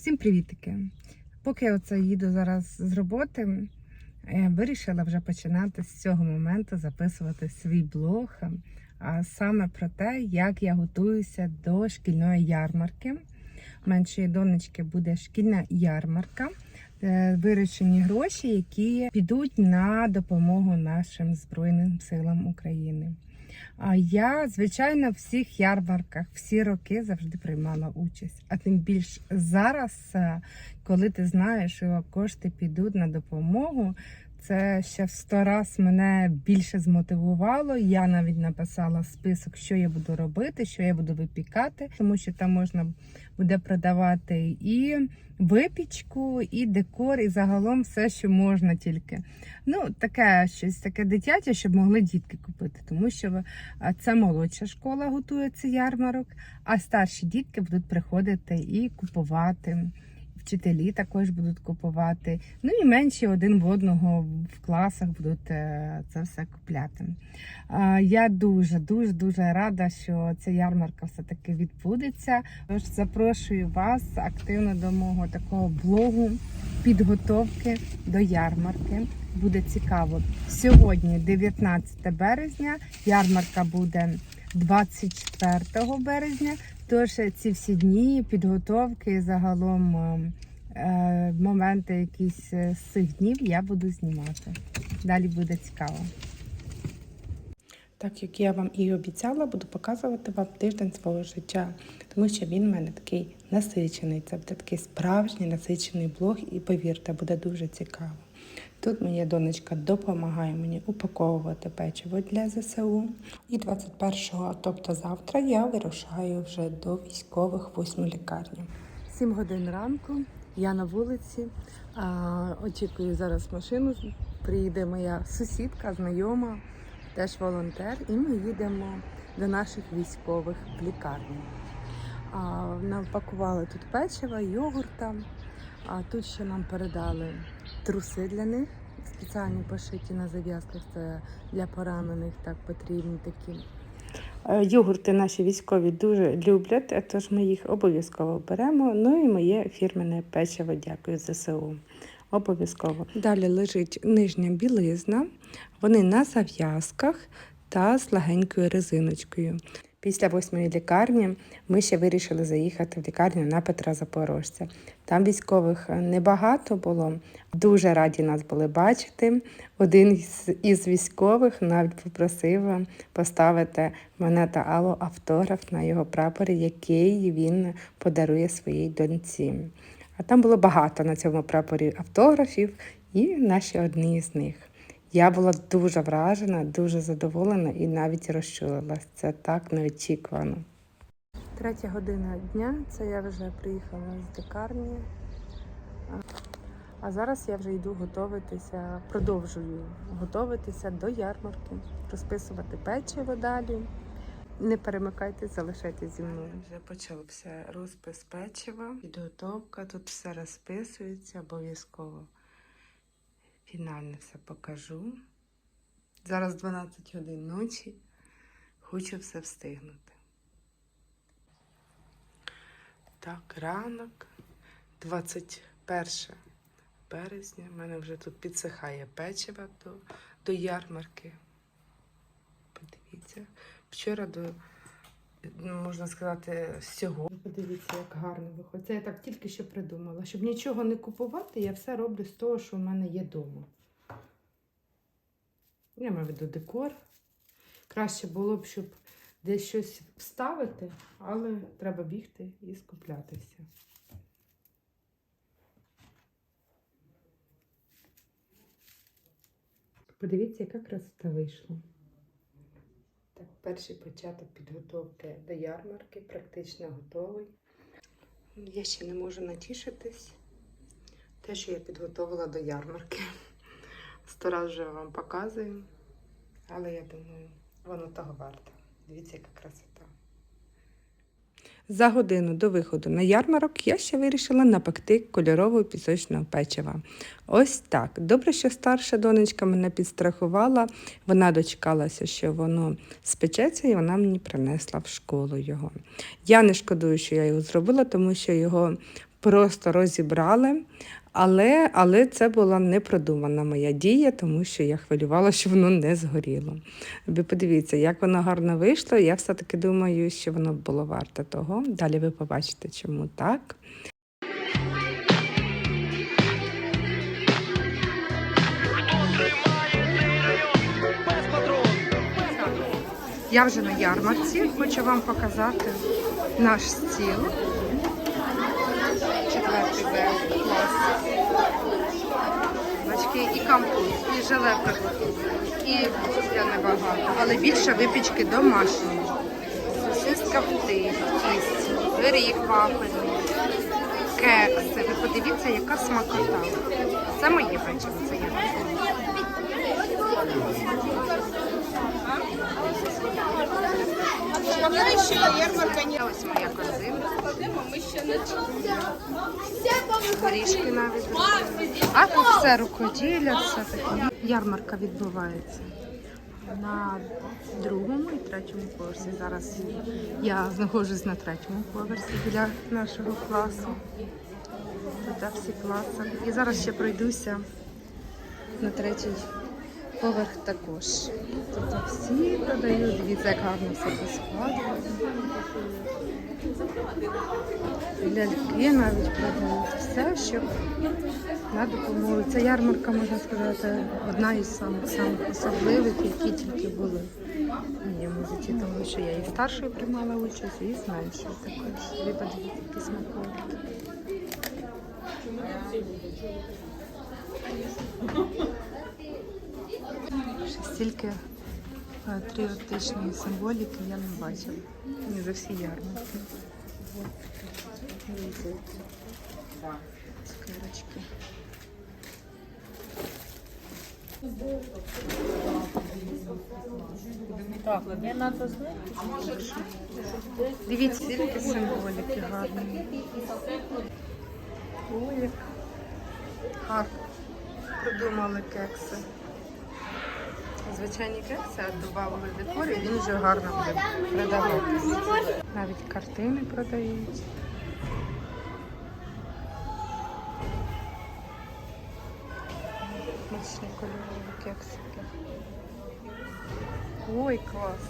Всім привітики! Поки я оце їду зараз з роботи, е, вирішила вже починати з цього моменту записувати свій блог, а саме про те, як я готуюся до шкільної ярмарки. У меншої донечки буде шкільна ярмарка, е, виручені гроші, які підуть на допомогу нашим Збройним силам України. Я, звичайно, в всіх ярмарках всі роки завжди приймала участь. А тим більш зараз, е, коли ти знаєш, що кошти підуть на допомогу, це ще в сто раз мене більше змотивувало. Я навіть написала список, що я буду робити, що я буду випікати, тому що там можна буде продавати і випічку, і декор, і загалом все, що можна тільки. Ну, таке щось таке дитяче, щоб могли дітки купити, тому що а Це молодша школа готується ярмарок, а старші дітки будуть приходити і купувати. Вчителі також будуть купувати. Ну і менші один в одного в класах будуть е, це все купляти. Я дуже, дуже, дуже рада, що ця ярмарка все-таки відбудеться. Тож запрошую вас активно до мого такого блогу підготовки до ярмарки. Буде цікаво. Сьогодні, 19 березня, ярмарка буде 24 березня. Тож ці всі дні підготовки, загалом е, е, моменти якісь е, з цих днів я буду знімати. Далі буде цікаво. Так як я вам і обіцяла, буду показувати вам тиждень свого життя, тому що він в мене такий насичений. Це буде такий справжній насичений блог, і повірте, буде дуже цікаво. Тут моя донечка допомагає мені упаковувати печиво для ЗСУ. І 21-го, тобто завтра, я вирушаю вже до військових восьму лікарню. 7 годин ранку, я на вулиці. А, очікую зараз машину. Приїде моя сусідка, знайома, теж волонтер, і ми їдемо до наших військових в лікарню. Нам пакували тут печива, йогурта. А тут ще нам передали труси для них, спеціальні пошиті на зав'язках. Це для поранених так потрібні такі. Е, Йогурти наші військові дуже люблять, тож ми їх обов'язково беремо. Ну і моє фірменне печиво, дякую ЗСУ. Обов'язково. Далі лежить нижня білизна, вони на зав'язках та з легенькою резиночкою. Після восьмої лікарні ми ще вирішили заїхати в лікарню на Петра Запорожця. Там військових небагато було. Дуже раді нас були бачити. Один із, військових навіть попросив поставити мене та Аллу автограф на його прапорі, який він подарує своїй доньці. А там було багато на цьому прапорі автографів, і наші одні з них. Я була дуже вражена, дуже задоволена і навіть розчулилась. Це так неочікувано. Третя година дня, це я вже приїхала з лікарні. А- зараз я вже йду готуватися, продовжую готуватися до ярмарки, розписувати печиво далі. Не перемикайтесь, залишайтесь зі мною. Вже почався розпис печива, підготовка, тут все розписується обов'язково. Фінально все покажу. Зараз 12 годин ночі. Хочу все встигнути. Так, ранок, 21 березня. У мене вже тут підсихає печиво до, до ярмарки. Подивіться. Вчора до, можна сказати, сьогодні. Подивіться, як гарно виходить. Це я так тільки що придумала. Щоб нічого не купувати, я все роблю з того, що в мене є вдома. Я маю в виду декор. Краще було б, щоб десь щось вставити, але треба бігти і скуплятися. Подивіться, яка красота вийшла. Так, перший початок підготовки до ярмарки практично готовий. Я ще не можу натішитись. Те, що я підготувала до ярмарки. Сто вже вам показую. Але я думаю, воно того варте. Дивіться, яка красота. За годину до виходу на ярмарок я ще вирішила напекти кольорового пісочного печива. Ось так. Добре, що старша донечка мене підстрахувала. Вона дочекалася, що воно спечеться, і вона мені принесла в школу його. Я не шкодую, що я його зробила, тому що його просто розібрали. Але, але це була непродумана моя дія, тому що я хвилювала, що воно не згоріло. Ви подивіться, як воно гарно вийшло. Я все-таки думаю, що воно було варте того. Далі ви побачите, чому так. Я вже на ярмарці, хочу вам показати наш стіл. Четвертий Б. Бачки, і компот, і приготовлене, і кухня небагато, але більше випічки домашньої. Сосиска в тісті, пиріг вафельний, кекси. Ви подивіться, яка смакота. Це моє печиво, це я. Ось моя корзина. Горішки навіть. А тут все рукоділля, все таке. Ярмарка відбувається на другому і третьому поверсі. Зараз я знаходжусь на третьому поверсі біля нашого класу. Тут всі класи. І зараз ще пройдуся на третій поверх також. Тут всі продають, дивіться, як гарно все поскладено. Ляльки навіть продають. Все, що на допомогу. Ця ярмарка, можна сказати, одна із самих самих особливих, які тільки були в моєму житті, тому що я і старшою приймала участь, і з меншою також. Ви подивіться, які смаколики. Ще стільки патріотичної символіки я не бачила. Ні за всі ярмарки. Цукерочки. Дивіться, скільки символіки гарні. Ой, як гарно придумали кекси. Звичайні кекси, а додавали декор, і він вже гарно буде продаватися. Навіть картини продають. Смачні кольорові кексики. Ой, клас.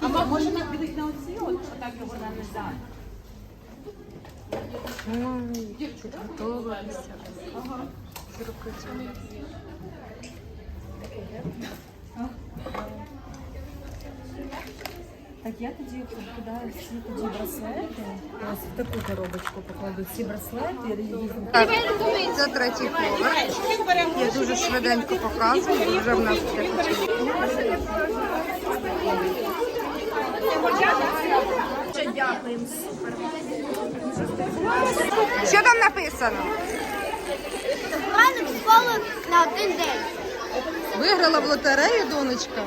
А може не підуть на оці, от так його нанизати? Ой, підготовилися. З рукоділля. Так я тоді покидаю всі тоді браслети. Ось в таку коробочку покладу всі браслети. Так, це третій поверх. Я дуже швиденько показую, вже в нас все. Дякуємо, супер. Що там написано? Ранок школи на один день. Виграла в лотерею, донечка.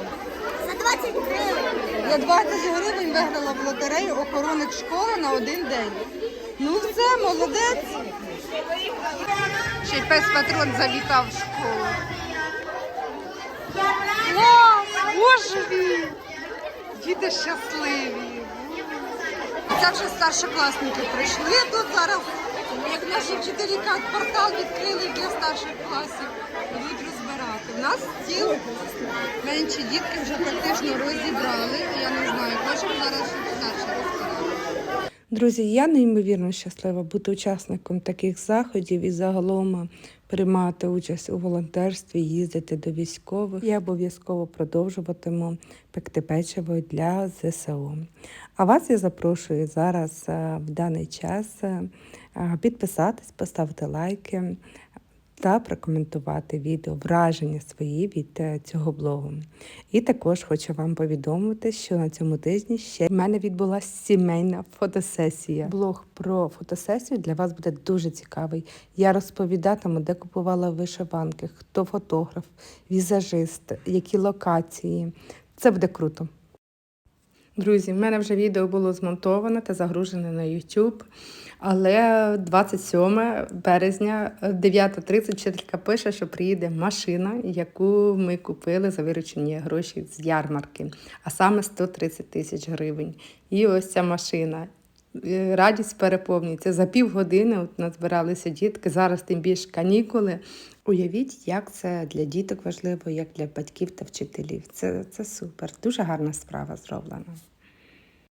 За 20 гривень. За 20 гривень виграла в лотерею охоронник школи на один день. Ну все, молодець. Ще й пес патрон завітав в школу. Клас! Боже мій! Діти щасливі. Це вже старшокласники прийшли тут зараз. Як наші вчителі портал відкрили для старших класів. У нас стіл менші дітки вже практично розібрали. Я не знаю, хочемо зараз щоб старші розбирали. Друзі, я неймовірно щаслива бути учасником таких заходів і загалом приймати участь у волонтерстві, їздити до військових. Я обов'язково продовжуватиму пекти печиво для ЗСУ. А вас я запрошую зараз е, в даний час е, підписатись, поставити лайки та прокоментувати відео враження свої від е, цього блогу. І також хочу вам повідомити, що на цьому тижні ще в мене відбулася сімейна фотосесія. Блог про фотосесію для вас буде дуже цікавий. Я розповідатиму, де купувала вишиванки, хто фотограф, візажист, які локації. Це буде круто. Друзі, в мене вже відео було змонтоване та загружене на YouTube. Але 27 березня, е, 9.30 вчителька пише, що приїде машина, яку ми купили за виручені гроші з ярмарки, а саме 130 тисяч гривень. І ось ця машина. Е, радість переповнюється. За півгодини от назбиралися дітки, зараз тим більше канікули. Уявіть, як це для діток важливо, як для батьків та вчителів. Це, це супер. Дуже гарна справа зроблена.